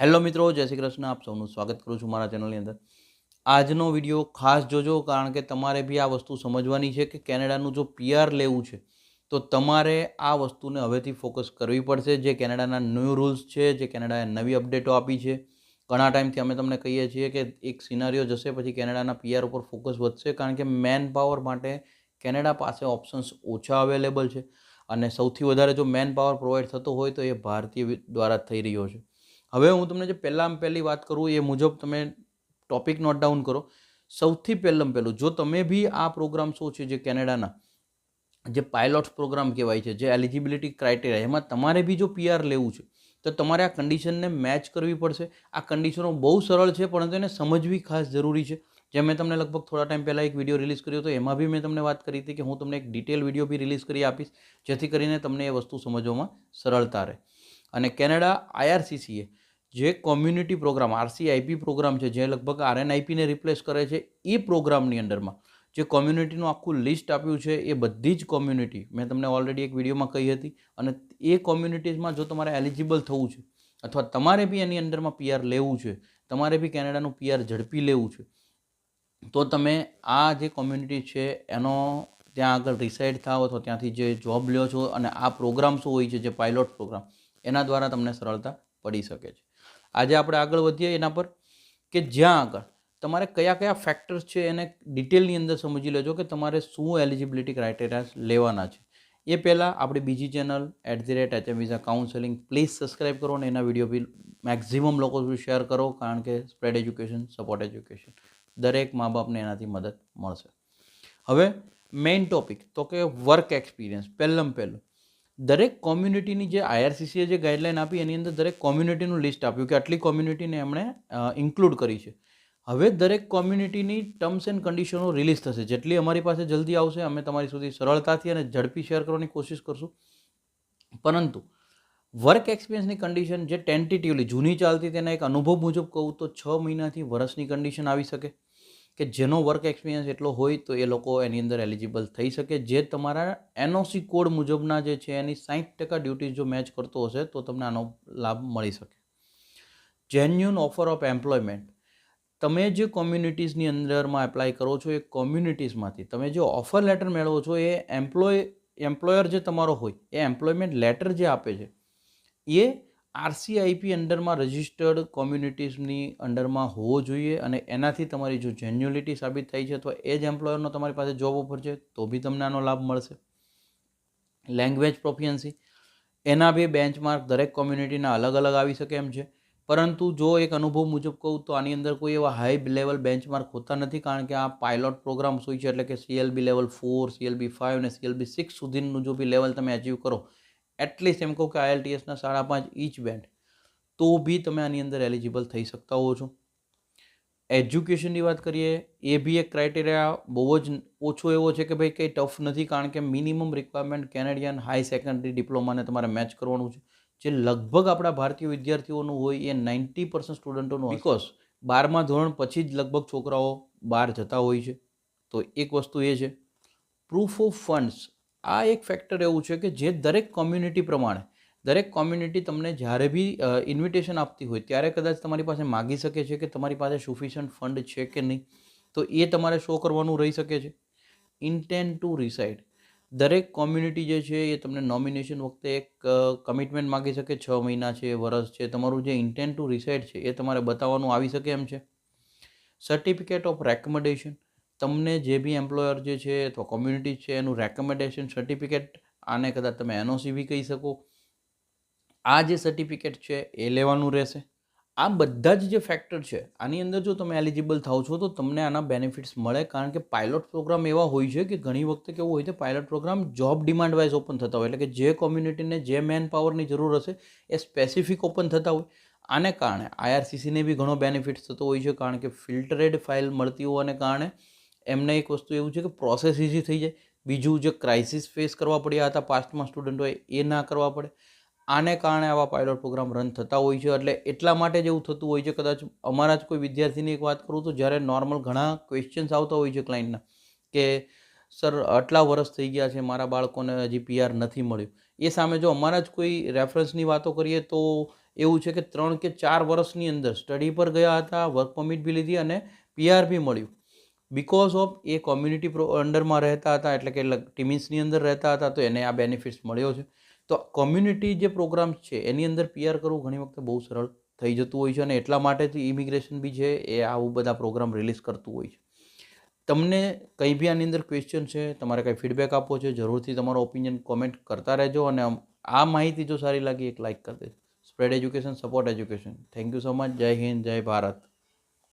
Hello મિત્રો, જય શ્રી કૃષ્ણ. આપ સૌનું સ્વાગત કરું છું મારા ચેનલની અંદર. આજનો વીડિયો ખાસ જોજો, કારણ કે તમારે બી આ વસ્તુ સમજવાની છે કે કેનેડાનું જો પીઆર લેવું છે, તો તમારે આ વસ્તુને હવેથી ફોકસ કરવી પડશે. જે કેનેડાના ન્યૂ રૂલ્સ છે, જે કેનેડાએ નવી અપડેટો આપી છે. ઘણા ટાઈમથી અમે તમને કહીએ છીએ કે એક સિનારીઓ જશે, પછી કેનેડાના પીઆર ઉપર ફોકસ વધશે, કારણ કે મેન પાવર માટે કેનેડા પાસે ઓપ્શન્સ ઓછા અવેલેબલ છે. અને સૌથી વધારે જો મેન પાવર પ્રોવાઈડ થતો હોય, તો એ ભારતીય દ્વારા થઈ રહ્યો છે. હવે હું તમને જે પહેલાં પહેલી વાત કરું એ મુજબ તમે ટોપિક નોટ ડાઉન કરો. સૌથી પહેલાં પહેલું, જો તમે બી આ પ્રોગ્રામ શું છે જે કેનેડાના, જે પાયલોટ પ્રોગ્રામ કહેવાય છે, જે એલિજિબિલિટી ક્રાઇટેરિયા એમાં તમારે બી જો પીઆર લેવું છે, તો તમારે આ કન્ડિશનને મેચ કરવી પડશે. આ કન્ડિશનો બહુ સરળ છે, પરંતુ એને સમજવી ખાસ જરૂરી છે. જેમ મેં તમને લગભગ થોડા ટાઈમ પહેલાં એક વીડિયો રિલીઝ કર્યો હતો, એમાં બી મેં તમને વાત કરી હતી કે હું તમને એક ડિટેલ વીડિયો બી રિલીઝ કરી આપીશ, જેથી કરીને તમને એ વસ્તુ સમજવામાં સરળતા રહે. અને કેનેડા આઈઆરસીસીએ જે કોમ્યુનિટી પ્રોગ્રામ આરસીઆઈપી પ્રોગ્રામ છે, જે લગભગ આરએનઆઈપીને રિપ્લેસ કરે છે, એ પ્રોગ્રામની અંડરમાં જે કોમ્યુનિટીનું આખું લિસ્ટ આપ્યું છે, એ બધી જ કોમ્યુનિટી મેં તમને ઓલરેડી એક વિડીયોમાં કહી હતી, અને એ કોમ્યુનિટીઝમાં જો તમારે એલિજિબલ થવું છે, અથવા તમારે બી એની અંડરમાં પીઆર લેવું છે, તમારે બી કેનેડાનું પીઆર ઝડપી લેવું છે, તો તમે આ જે કોમ્યુનિટી છે, એનો ત્યાં આગળ રિસાઇડ થાવ અથવા ત્યાંથી જે જોબ લ્યો છો, અને આ પ્રોગ્રામ શું હોય છે, જે પાયલોટ પ્રોગ્રામ એના દ્વારા તમને સરળતા પડી શકે છે. આજે આપણે આગળ વધીએ એના પર કે જ્યાં આગળ. તમારે કયા કયા ફેક્ટર્સ છે એને ડિટેલની અંદર સમજી લેજો કે તમારે શું એલિજિબિલિટી ક્રાઇટેરિયા લેવાના છે. એ પહેલાં આપણી બીજી channel at the rate HM visa counselling please subscribe કરો અને એના વીડિયો બી મેક્ઝિમમ લોકો સુધી શેર કરો કારણ કે સ્પ્રેડ એજ્યુકેશન સપોર્ટ એજ્યુકેશન દરેક મા બાપને એનાથી મદદ મળશે. હવે મેઇન ટોપિક તો કે વર્ક એક્સપિરિયન્સ પહેલમ પહેલું. દરેક કોમ્યુનિટીની જે આઈઆરસીસીએ જે ગાઈડલાઇન આપી, એની અંદર દરેક કોમ્યુનિટીનું લિસ્ટ આપ્યું કે આટલી કોમ્યુનિટીને એમણે ઇન્ક્લુડ કરી છે. હવે દરેક કોમ્યુનિટીની ટર્મ્સ એન્ડ કન્ડિશનો રિલીઝ થશે. જેટલી અમારી પાસે જલ્દી આવશે, અમે તમારી સુધી સરળતાથી અને ઝડપી શેર કરવાની કોશિશ કરશું. પરંતુ વર્ક એક્સપિરિયન્સની કન્ડિશન જે ટેન્ટેટિવલી જૂની ચાલતી તેના એક અનુભવ મુજબ કહું તો છ મહિનાથી વર્ષની કન્ડિશન આવી શકે. કે જેનો વર્ક એક્સપિરિયન્સ એટલો હોય તો એ લોકો એની અંદર એલિજિબલ થઈ શકે. જે તમારા એનઓસી કોડ મુજબના જે છે, એની સાઠ ટકા ડ્યુટીઝ જો મેચ કરતો હશે, તો તમને આનો લાભ મળી શકે. જેન્યુન ઓફર ઓફ એમ્પ્લોયમેન્ટ તમે જે કોમ્યુનિટીઝની અંદરમાં એપ્લાય કરો છો, એ કોમ્યુનિટીઝમાંથી તમે જે ઓફર લેટર મેળવો છો, એ એમ્પ્લોય એમ્પ્લોયર જે તમારો હોય, એ એમ્પ્લોયમેન્ટ લેટર જે આપે છે, એ આરસીઆઈપી અંડરમાં રજિસ્ટર્ડ કોમ્યુનિટીઝની અંડરમાં હોવો જોઈએ અને એનાથી તમારી જો જેન્યુલિટી સાબિત થઈ છે અથવા એ જ એમ્પ્લોયરનો તમારી પાસે જોબ ઓફર છે, તો બી તમને આનો લાભ મળશે. લેંગ્વેજ પ્રોફિયન્સી એના બી બેન્ચમાર્ક દરેક કોમ્યુનિટીના અલગ અલગ આવી શકે એમ છે. પરંતુ જો એક અનુભવ મુજબ કહું તો આની અંદર કોઈ એવા હાઈ લેવલ બેન્ચમાર્ક હોતા નથી કારણ કે આ પાયલોટ પ્રોગ્રામ્સ હોય છે એટલે કે CLB level four CLB five અને સીએલબી સિક્સ સુધીનું જો બી લેવલ તમે અચીવ કરો એટલીસ્ટ એમ કહું કે આઈએલટીએસના સાડા પાંચ ઈચ બેન્ડ તો બી તમે આની અંદર એલિજિબલ થઈ શકતા હો છો. એજ્યુકેશનની વાત કરીએ એ બી એક ક્રાઇટેરિયા બહુ જ ઓછો એવો છે કે ભાઈ કંઈ ટફ નથી કારણ કે minimum requirement Canadian high secondary ડિપ્લોમાને તમારે મેચ કરવાનું છે. જે લગભગ આપણા ભારતીય વિદ્યાર્થીઓનું હોય એ નાઇન્ટી પર્સન્ટ સ્ટુડન્ટોનું બિકોઝ બારમા ધોરણ પછી જ લગભગ છોકરાઓ બહાર જતા હોય છે. તો એક વસ્તુ એ છે પ્રૂફ ઓફ ફંડ્સ આ એક ફેક્ટર એવું છે કે જે દરેક કોમ્યુનિટી પ્રમાણે, દરેક કોમ્યુનિટી તમને જ્યારે બી ઇન્વિટેશન આપતી હોય, ત્યારે કદાચ તમારી પાસે માગી શકે છે કે તમારી પાસે સફિશિયન્ટ ફંડ છે કે નહીં, તો એ તમારે શો કરવાનું રહી શકે છે. ઇન્ટેન્ટ ટુ રિસાઇડ દરેક કોમ્યુનિટી જે છે એ તમને નોમિનેશન વખતે એક કમિટમેન્ટ માગી શકે, છ મહિના છે, વરસ છે, તમારું જે ઇન્ટેન્ટ ટુ રિસાઇડ છે એ તમારે બતાવવાનું આવી શકે એમ છે. સર્ટિફિકેટ ઓફ રેકમેન્ડેશન તમને જે બી એમ્પ્લોયર જે છે અથવા કોમ્યુનિટી છે, એનું રેકમેન્ડેશન સર્ટિફિકેટ આને કદાચ તમે એનઓસી બી કહી શકો. આ જે સર્ટિફિકેટ છે, એ લેવાનું રહેશે. આ બધા જ જે ફેક્ટર છે, આની અંદર જો તમે એલિજિબલ થાવ છો, તો તમને આના બેનિફિટ્સ મળે. કારણ કે પાયલોટ પ્રોગ્રામ એવા હોય છે કે ઘણી વખતે કેવું હોય છે pilot programme job demand wise open થતા હોય. એટલે કે જે કોમ્યુનિટીને જે મેન પાવરની જરૂર હશે, એ સ્પેસિફિક ઓપન થતા હોય. આને કારણે આઈઆરસીસીને બી ઘણો બેનિફિટ્સ થતો હોય છે, કારણ કે ફિલ્ટરેડ ફાઇલ મળતી હોવાને કારણે એમને એક વસ્તુ એવું છે કે પ્રોસેસ ઇઝી થઈ જાય. બીજું જે ક્રાઇસિસ ફેસ કરવા પડ્યા હતા પાસ્ટમાં સ્ટુડન્ટોએ એ ના કરવા પડે. આને કારણે આવા પાયલોટ પ્રોગ્રામ રન થતા હોય છે. એટલે એટલા માટે જ એવું થતું હોય છે. કદાચ અમારા જ કોઈ વિદ્યાર્થીની એક વાત કરું તો જ્યારે નોર્મલ ઘણા ક્વેશ્ચન્સ આવતા હોય છે ક્લાયન્ટના કે સર આટલા વર્ષ થઈ ગયા છે, મારા બાળકોને હજી પીઆર નથી મળ્યું. એ સામે જો અમારા જ કોઈ રેફરન્સની વાતો કરીએ તો એવું છે કે ત્રણ કે ચાર વર્ષની અંદર સ્ટડી પર ગયા હતા વર્ક પરમિટ બી લીધી અને પીઆર બી મળ્યું. બિકોઝ ઓફ એ કોમ્યુનિટી પ્રો અંડરમાં રહેતા હતા, એટલે કે ટીમિન્સની અંદર રહેતા હતા, તો એને આ બેનિફિટ્સ મળ્યો છે. તો કોમ્યુનિટી જે પ્રોગ્રામ્સ છે, એની અંદર પીઆર કરવું ઘણી વખતે બહુ સરળ થઈ જતું હોય છે અને એટલા માટે ઇમિગ્રેશન બી છે, એ આવું બધા પ્રોગ્રામ રિલીઝ કરતું હોય છે. તમને કંઈ બી આની અંદર ક્વેશ્ચન છે, તમારે કંઈ ફીડબેક આપવો છે, જરૂરથી તમારો ઓપિનિયન કોમેન્ટ કરતા રહેજો અને આ માહિતી જો સારી લાગી, એક લાઇક કરી દેજો. Spread education support education thank you so much જય હિન્દ, જય ભારત.